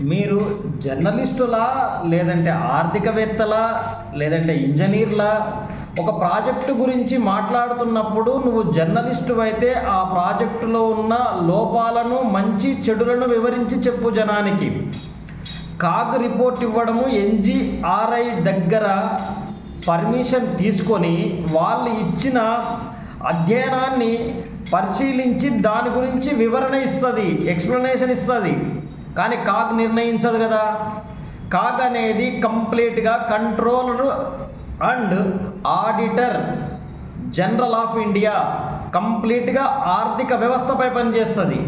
మీరు జర్నలిస్టులా లేదంటే ఆర్థికవేత్తలా లేదంటే ఇంజనీర్లా ఒక ప్రాజెక్టు గురించి మాట్లాడుతున్నప్పుడు నువ్వు జర్నలిస్టు అయితే ఆ ప్రాజెక్టులో ఉన్న లోపాలను మంచి చెడులను వివరించి చెప్పు జనానికి. కాగ్ రిపోర్ట్ ఇవ్వడము ఎన్జిఆర్ఐ దగ్గర పర్మిషన్ తీసుకొని వాళ్ళు ఇచ్చిన అధ్యయనాన్ని పరిశీలించి దాని గురించి వివరణ ఇస్తుంది ఎక్స్ప్లెనేషన్ ఇస్తుంది. కానీ కాగ్ నిర్ణయించదు కదా. కాగ్ అనేది కంప్లీట్గా controller and auditor general of India కంప్లీట్గా ఆర్థిక వ్యవస్థపై పనిచేస్తుంది.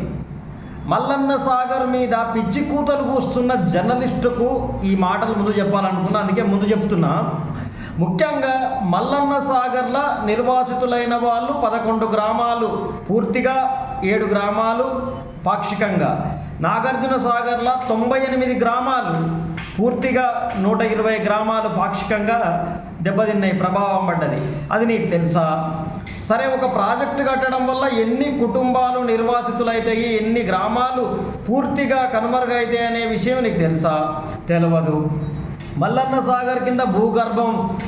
మల్లన్న సాగర్ మీద పిచ్చి కూతలు కూస్తున్న జర్నలిస్టుకు ఈ మాటలు ముందు చెప్పాలనుకున్నా అందుకే ముందు చెప్తున్నా. ముఖ్యంగా మల్లన్న సాగర్ల నిర్వాసితులైన వాళ్ళు పదకొండు గ్రామాలు పూర్తిగా ఏడు గ్రామాలు పాక్షికంగా. నాగార్జున సాగర్ల తొంభై ఎనిమిది గ్రామాలు పూర్తిగా నూట ఇరవై గ్రామాలు పాక్షికంగా దెబ్బతిన్నాయి ప్రభావం పడ్డది. అది నీకు తెలుసా? సరే ఒక ప్రాజెక్టు కట్టడం వల్ల ఎన్ని కుటుంబాలు నిర్వాసితులైతాయి ఎన్ని గ్రామాలు పూర్తిగా కనుమరుగైతాయి అనే విషయం నీకు తెలుసా? తెలియదు మల్లన్న సాగర్ కింద భూగర్భం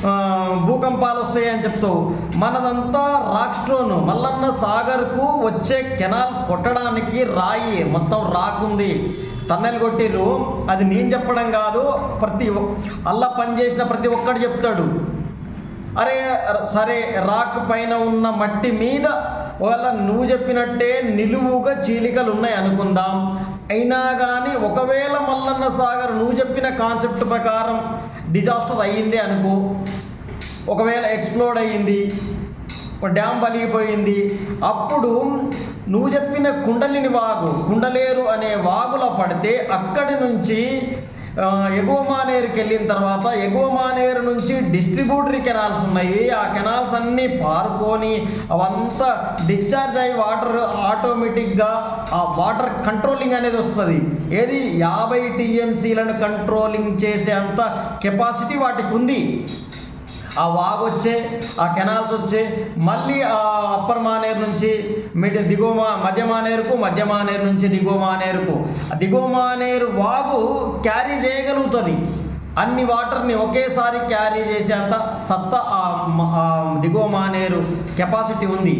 భూకంపాలు వస్తాయని చెప్తావు. మనదంతా రాక్ స్టోన్ మల్లన్న సాగర్కు వచ్చే కెనాల్ కొట్టడానికి రాయి మొత్తం రాకుంది. టన్నెల్ కొట్టిర్రు. అది నేను చెప్పడం కాదు ప్రతి ఒక్- అల్లా పనిచేసిన ప్రతి ఒక్కడు చెప్తాడు. అరే సరే రాక్ పైన ఉన్న మట్టి మీద ఒకవేళ నువ్వు చెప్పినట్టే నిలువుగా చీలికలు ఉన్నాయి అనుకుందాం అయినా కానీ ఒకవేళ మల్లన్న సాగర్ నువ్వు చెప్పిన కాన్సెప్ట్ ప్రకారం డిజాస్టర్ అయ్యింది అనుకో. ఒకవేళ ఎక్స్ప్లోడ్ అయ్యింది ఒక డ్యామ్ పలిగిపోయింది అప్పుడు నువ్వు చెప్పిన కుండలిని వాగు కుండలేరు అనే వాగులో పడితే అక్కడి నుంచి ఎగువ మానేరుకి వెళ్ళిన తర్వాత ఎగువ మానేరు నుంచి డిస్ట్రిబ్యూటరీ కెనాల్స్ ఉన్నాయి. ఆ కెనాల్స్ అన్నీ పారుకొని అవంతా డిశ్చార్జ్ అయ్యి వాటర్ ఆటోమేటిక్గా ఆ వాటర్ కంట్రోలింగ్ అనేది వస్తుంది. ఏది? యాభై టీఎంసీలను కంట్రోలింగ్ చేసే అంత కెపాసిటీ వాటికి ఉంది ఆ వాగు వచ్చే ఆ కెనాల్స్ వచ్చే మళ్ళీ ఆ అప్పర్ మానేరు నుంచి మిడ్ దిగువ మా మధ్య మానేరుకు మధ్య మానేరు నుంచి దిగువ మానేరుకు. ఆ దిగువ మానేరు వాగు క్యారీ చేయగలుగుతుంది. అన్ని వాటర్ని ఒకేసారి క్యారీ చేసేంత సత్తా ఆ దిగువ మానేరు కెపాసిటీ ఉంది.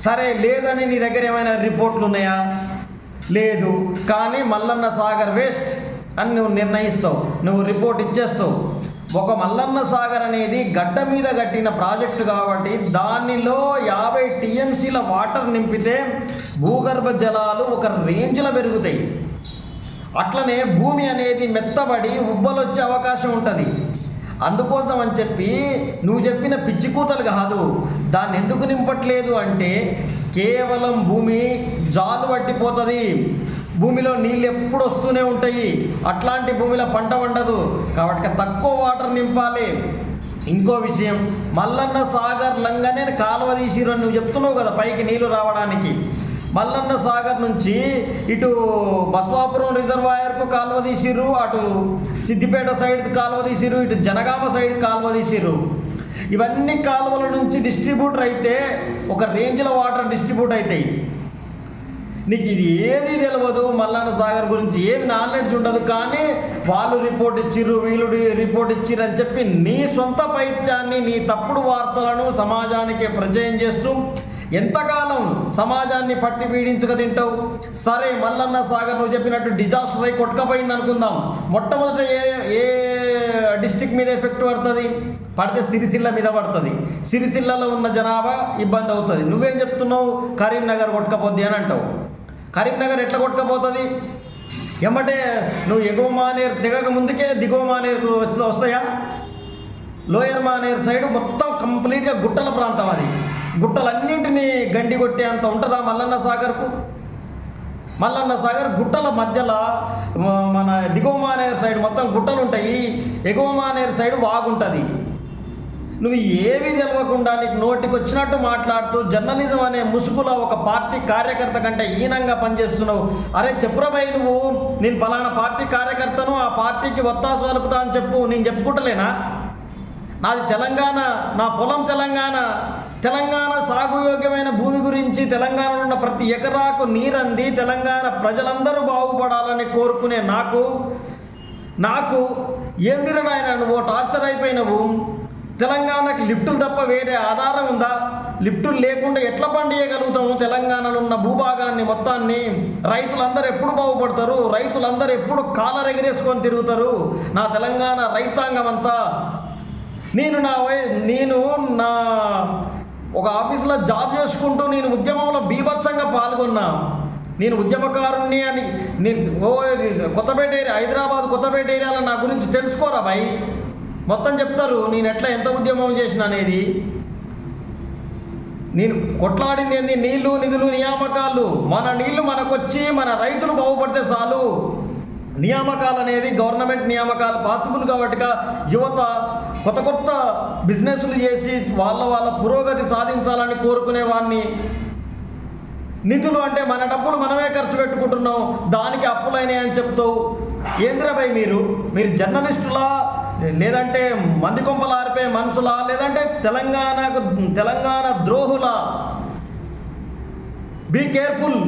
సరే లేదని నీ దగ్గర ఏమైనా రిపోర్ట్లు ఉన్నాయా? లేదు. కానీ మల్లన్న సాగర్ వేస్ట్ అని నువ్వు నిర్ణయిస్తావు. నువ్వు రిపోర్ట్ ఇచ్చేస్తావు. ఒక మల్లన్న సాగర్ అనేది గడ్డ మీద కట్టిన ప్రాజెక్టు కాబట్టి దానిలో యాభై టీఎంసీల వాటర్ నింపితే భూగర్భ జలాలు ఒక రేంజ్లో పెరుగుతాయి. అట్లనే భూమి అనేది మెత్తబడి ఉబ్బలొచ్చే అవకాశం ఉంటుంది. అందుకోసం అని చెప్పి నువ్వు చెప్పిన పిచ్చి కూతలు కాదు. దాన్ని ఎందుకు నింపట్లేదు అంటే కేవలం భూమి జాలు పట్టిపోతుంది. భూమిలో నీళ్ళు ఎప్పుడు వస్తూనే ఉంటాయి. అట్లాంటి భూమిలో పంట వండదు. కాబట్టి తక్కువ వాటర్ నింపాలి. ఇంకో విషయం మల్లన్న సాగర్ లంగానే కాలువ తీసిరు నువ్వు చెప్తున్నావు కదా పైకి నీళ్ళు రావడానికి. మల్లన్న సాగర్ నుంచి ఇటు బస్వాపురం రిజర్వాయర్కు కాలువ తీసిర్రు అటు సిద్దిపేట సైడ్ కాలువ తీసిర్రు ఇటు జనగామ సైడ్ కాలువ తీసిర్రు. ఇవన్నీ కాలువల నుంచి డిస్ట్రిబ్యూటర్ అయితే ఒక రేంజ్లో వాటర్ డిస్ట్రిబ్యూట్ అవుతాయి నీకు ఇది ఏది తెలియదు మల్లన్న సాగర్ గురించి ఏమి నాలెడ్జ్ ఉండదు కానీ వాళ్ళు రిపోర్ట్ ఇచ్చిర్రు వీళ్ళు రిపోర్ట్ ఇచ్చిర్రు అని చెప్పి నీ సొంత పైత్యాన్ని నీ తప్పుడు వార్తలను సమాజానికి ప్రచయం చేస్తూ ఎంతకాలం సమాజాన్ని పట్టి పీడించుక తింటావు? సరే మల్లన్న సాగర్ నువ్వు చెప్పినట్టు డిజాస్టర్ అయి కొట్టుకపోయింది అనుకుందాం. మొట్టమొదట ఏ ఏ డిస్టిక్ మీద ఎఫెక్ట్ పడుతుంది? పడితే సిరిసిల్ల మీద పడుతుంది. సిరిసిల్లలో ఉన్న జనాభా ఇబ్బంది అవుతుంది. నువ్వేం చెప్తున్నావు? కరీంనగర్ కొట్టుకపోద్ది అని అంటావు. కరీంనగర్ ఎట్లా కొట్టుకపోతుంది? ఎమ్మటే నువ్వు ఎగువ మానేరు దిగక ముందుకే దిగువ మానేరు వస్తాయా? లోయర్ మానేరు సైడ్ మొత్తం కంప్లీట్గా గుట్టల ప్రాంతం అది. గుట్టలన్నింటినీ గండి కొట్టే అంత ఉంటుందా మల్లన్న సాగర్కు? మల్లన్న సాగర్ గుట్టల మధ్యలో మన దిగువ మానేరు సైడ్ మొత్తం గుట్టలు ఉంటాయి ఎగువ మానేరు సైడ్ వాగుంటుంది. నువ్వు ఏవి తెలవకుండా నీకు నోటికి వచ్చినట్టు మాట్లాడుతూ జర్నలిజం అనే ముసుగులో ఒక పార్టీ కార్యకర్త కంటే హీనంగా పనిచేస్తున్నావు. అరే చెప్పురబై నువ్వు నేను పలానా పార్టీ కార్యకర్తను ఆ పార్టీకి ఒత్తాసు వలుపుతా అని చెప్పు నేను చెప్పుకుంటలేనా? నాది తెలంగాణ నా పొలం తెలంగాణ. తెలంగాణ సాగు యోగ్యమైన భూమి గురించి తెలంగాణలో ఉన్న ప్రతి ఎకరాకు నీరంది. తెలంగాణ ప్రజలందరూ బాగుపడాలని కోరుకునే నాకు నాకు ఏందిరా నాయన నువ్వు? టార్చర్ అయిపోయినవు. తెలంగాణకి లిఫ్టులు తప్ప వేరే ఆధారం ఉందా? లిఫ్టులు లేకుండా ఎట్లా పండియగలుగుతాము? తెలంగాణలో ఉన్న భూభాగాన్ని మొత్తాన్ని రైతులందరూ ఎప్పుడు బాగుపడతారు? రైతులందరూ ఎప్పుడు కాలరెగిరేసుకొని తిరుగుతారు? నా తెలంగాణ రైతాంగం అంతా నేను నా వయ నేను నా ఒక ఆఫీసులో జాబ్ చేసుకుంటూ నేను ఉద్యమంలో బీభత్సంగా పాల్గొన్నా. నేను ఉద్యమకారుణ్ణి అని నేను ఓ కొత్తపేట ఏరియా హైదరాబాద్ కొత్తపేట ఏరియాలో నా గురించి తెలుసుకోరా భయ్? మొత్తం చెప్తారు నేను ఎట్లా ఎంత ఉద్యమం చేసిన అనేది. నేను కొట్లాడింది ఏంది? నీళ్ళు నిధులు నియామకాలు. మన నీళ్ళు మనకొచ్చి మన రైతులు బాగుపడితే చాలు. నియామకాలు అనేవి గవర్నమెంట్ నియామకాలు పాసిబుల్ కాబట్టిగా యువత కొత్త కొత్త బిజినెస్లు చేసి వాళ్ళ వాళ్ళ పురోగతి సాధించాలని కోరుకునే వాడిని నిధులు అంటే మన డబ్బులు మనమే ఖర్చు పెట్టుకుంటున్నాం దానికి అప్పులైనాయి అని చెప్తావు ఏంద్రపై మీరు? మీరు జర్నలిస్టులా? లేదంటే మంది కొంపలు ఆరిపోయే మనుషులా? లేదంటే తెలంగాణకు తెలంగాణ ద్రోహులా? Be careful